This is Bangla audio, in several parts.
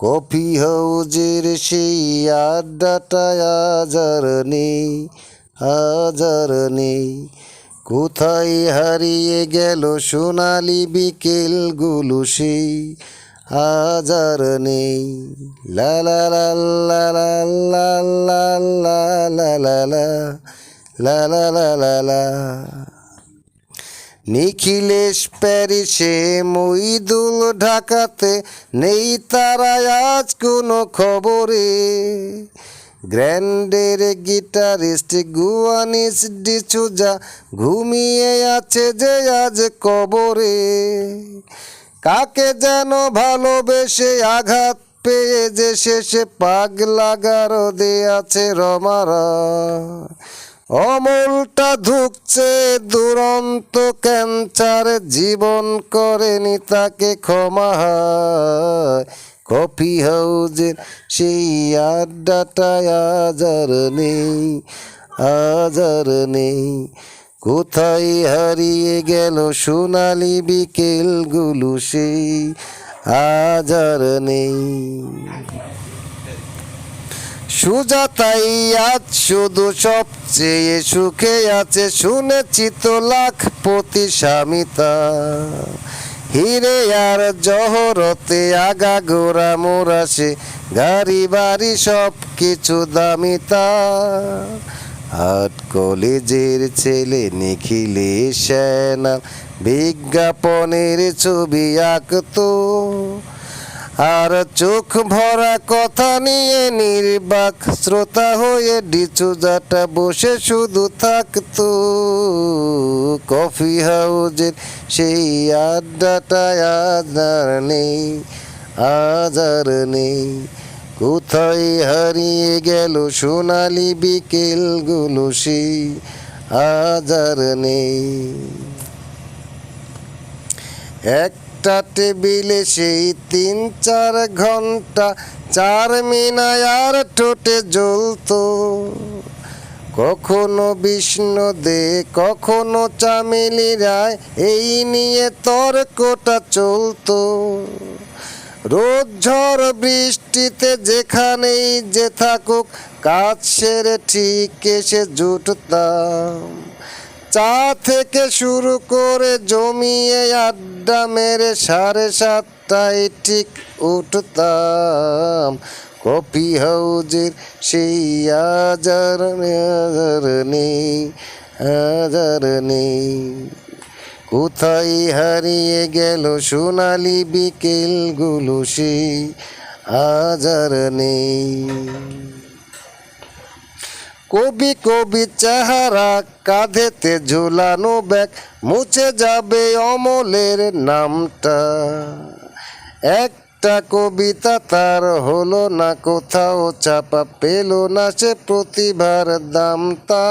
কফি হাউজের সেই আড্ডাটা আজ আর নেই আজ আর নেই কোথায় হারিয়ে গেল সোনালি বিকেলগুলো সেই আজ আর নেই লা লা লা লা লা লা লা লা লা লা লা লা লা লা লা লা নিখিলেশ প্যারিসে মইদুল ঢাকাতে নেই তারা আজ কোনো খবরে। গ্র্যান্ডের গিটারিস্ট গুয়ানিস ডিচুজা ঘুমিয়ে আছে যে আজ কবরে। কাকে যেন ভালোবেসে আঘাত পেয়ে যে শেষে পাগলা গারদে আছে রমারা। অমলটা ধুকছে, দুরন্ত ক্যান্সার জীবন করেনি তাকে ক্ষমা কফি হাউজের সেই আড্ডাটা আজ আর নেই, আজ আর নেই। কোথায় হারিয়ে গেল সোনালি বিকেলগুলো সেই, আজ আর নেই। সুজাতাই আজ শুধু সবচেয়ে সুখে আছে, শুনেছি তো লাখ পতি স্বামিতা হিরে আর জহরতে আগা গোড়া মোরাসে, গাড়ি বাড়ি সব কিছু দামিতা। আট কলেজের ছেলে নিখিলে সেনা বিজ্ঞাপনের ছবি আঁকতো। আর চোখ ভরা কথা নিয়ে নির্বাক শ্রোতা হয়ে ডিচুজাটা বসে শুধু থাকতো। কফি হাউজের সেই আড্ডাটা আজ আর নেই, আজ আর নেই। কোথায় হারিয়ে গেল সোনালি বিকেলগুলো সেই আজ আর নেই। একটা টেবিলে সেই তিন চার ঘণ্টা, চার মিনায় আর ঠোঁটে জ্বলতো। কখনো বিষ্ণু দে, কখনো চামেলি রায়, এই নিয়ে তর্কটা চলতো। রোদ ঝড় বৃষ্টিতে যেখানেই যে থাকুক কাজ সেরে ঠিক এসে জুটতাম। চা থেকে শুরু করে জমিয়ে আড্ডা মেরে সাড়ে সাতটায় ঠিক উঠতাম। কফি হাউজের সেই আজার নেই আজার নেই। কোথায় হারিয়ে গেল সোনালি বিকেলগুলো সেই আজার নেই। কবি কবি চেহারা কাঁধেতে ঝুলানো ব্যাগ, মুছে যাবে অমলের নামটা। একটা কবিতা তার হলো না, কোথাও চাপা পেল না সে প্রতিভার দামটা।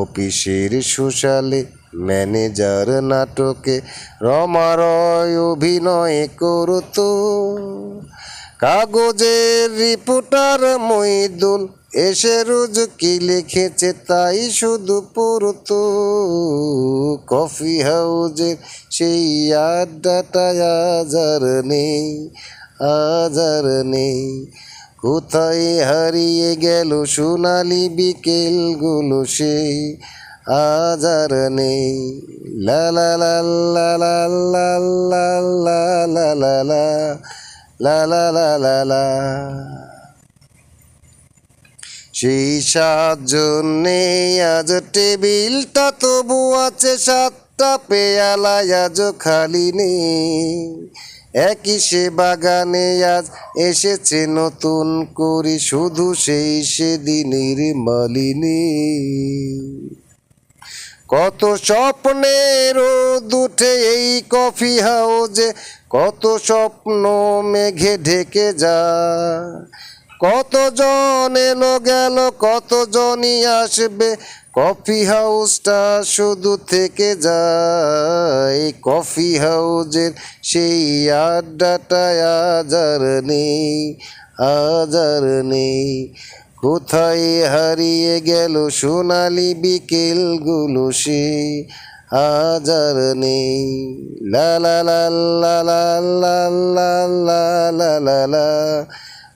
অফিসের সুশালে ম্যানেজার নাটকে রমারয় অভিনয় করতো। কাগজের রিপোর্টার মইদুল এসে রোজ কি লিখেছে তাই শুধু পড়তো কফি হাউজের সেই আড্ডাটা আজ আর নেই আজ আর নেই কোথায় হারিয়ে গেল সোনালি বিকেলগুলো সেই আজ আর নেই লা লা লা লা লা লা লা লা লা লা লা লা লা লা লা লা সেই সাতজনে আজ টেবিলটা তবু আছে সাতটা পেয়ালা, আজ খালি নেই। একই সে বাগানে আজ এসেছে নতুন করি, শুধু সেই সেদিনের মালিনী। কত স্বপ্নের দুঠে এই কফি হাউজে, কত স্বপ্ন মেঘে ঢেকে যায়। কতজন এলো গেল কতজনই আসবে কফি হাউসটা শুধু থেকে যায় কফি হাউজের সেই আড্ডাটা আজ আর নেই আজ আর নেই কোথায় হারিয়ে গেল সোনালি বিকেল বিকেলগুলো সে আজ আর নেই লা লা লা লা লা লা লা লা লা লা